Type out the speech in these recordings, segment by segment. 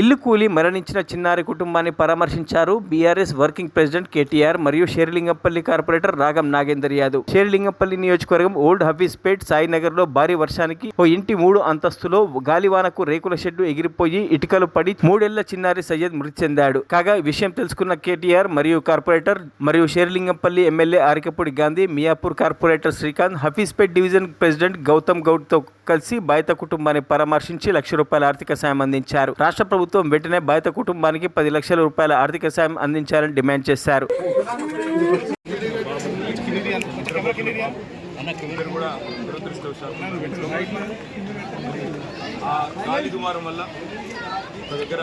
ఇల్లు కూలి మరణించిన చిన్నారి కుటుంబాన్ని పరామర్శించారు బీఆర్ఎస్ వర్కింగ్ ప్రెసిడెంట్ కేటీఆర్ మరియు షేర్లింగంపల్లి కార్పొరేటర్ రాగం నాగేందర్ యాదవ్. షేర్లింగంపల్లి నియోజకవర్గం ఓల్డ్ హఫీజ్పేట్ సాయినగర్లో భారీ వర్షానికి ఓ ఇంటి మూడు అంతస్తులో గాలివానకు రేకుల షెడ్డు ఎగిరిపోయి ఇటుకలు పడి మూడేళ్ళ చిన్నారి సయ్యద్ మృతి చెందాడు. కాగా విషయం తెలుసుకున్న కేటీఆర్ మరియు కార్పొరేటర్ మరియు Serilingampally MLA Arekapudi Gandhi Miyapur corporator Srikanth Hafeezpet division president Gautam గౌడ్తో కలిసి బాధిత కుటుంబాన్ని పరామర్శించి లక్ష రూపాయల ఆర్థిక సాయం అందించారు. రాష్ట్ర ప్రభుత్వం వెంటనే బాధిత కుటుంబానికి పది లక్షల రూపాయల ఆర్థిక సాయం అందించాలని డిమాండ్ చేశారు. వల్ల దగ్గర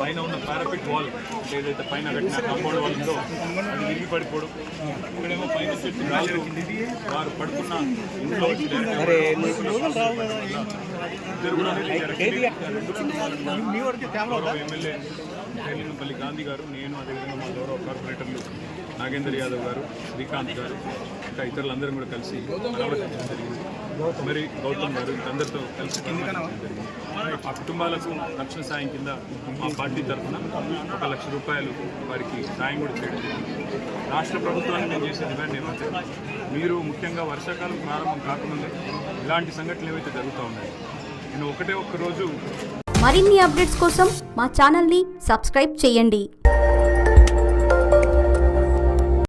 పైన ఉన్న పారాపిట్ వాల్ ఏదైతే పైన కట్టిన కాంపౌండ్ వాల్ ఉందో అది విరిగి పడిపోవడం. ఇక్కడేమో పైన చెట్టు రాళ్ళు వారు పడుకున్న ఇంట్లో ఎమ్మెల్యే ఎల్లినపల్లి గాంధీ గారు నేను అదేవిధంగా మా గౌరవ కార్పొరేటర్లు నాగేందర్ యాదవ్ గారు శ్రీకాంత్ గారు ఇంకా ఇతరులందరం కూడా కలిసి జరిగింది. మరి గౌతమ్ గారు అందరితో కలిసి ఆ కుటుంబాలకు రక్షణ సాయం కింద మా పార్టీ తరఫున ఒక లక్ష రూపాయలు వారికి సాయం కూడా చేయడం రాష్ట్ర ప్రభుత్వాన్ని మేము చేసే డిమాండ్ ఏమంటే మీరు ముఖ్యంగా వర్షాకాలం ప్రారంభం కాకముందే ఇలాంటి సంఘటనలు ఏవైతే జరుగుతూ ఉన్నాయి నేను ఒకటే ఒక్క రోజు మరిన్ని అప్డేట్స్ కోసం మా ఛానల్ని సబ్స్క్రైబ్ చేయండి.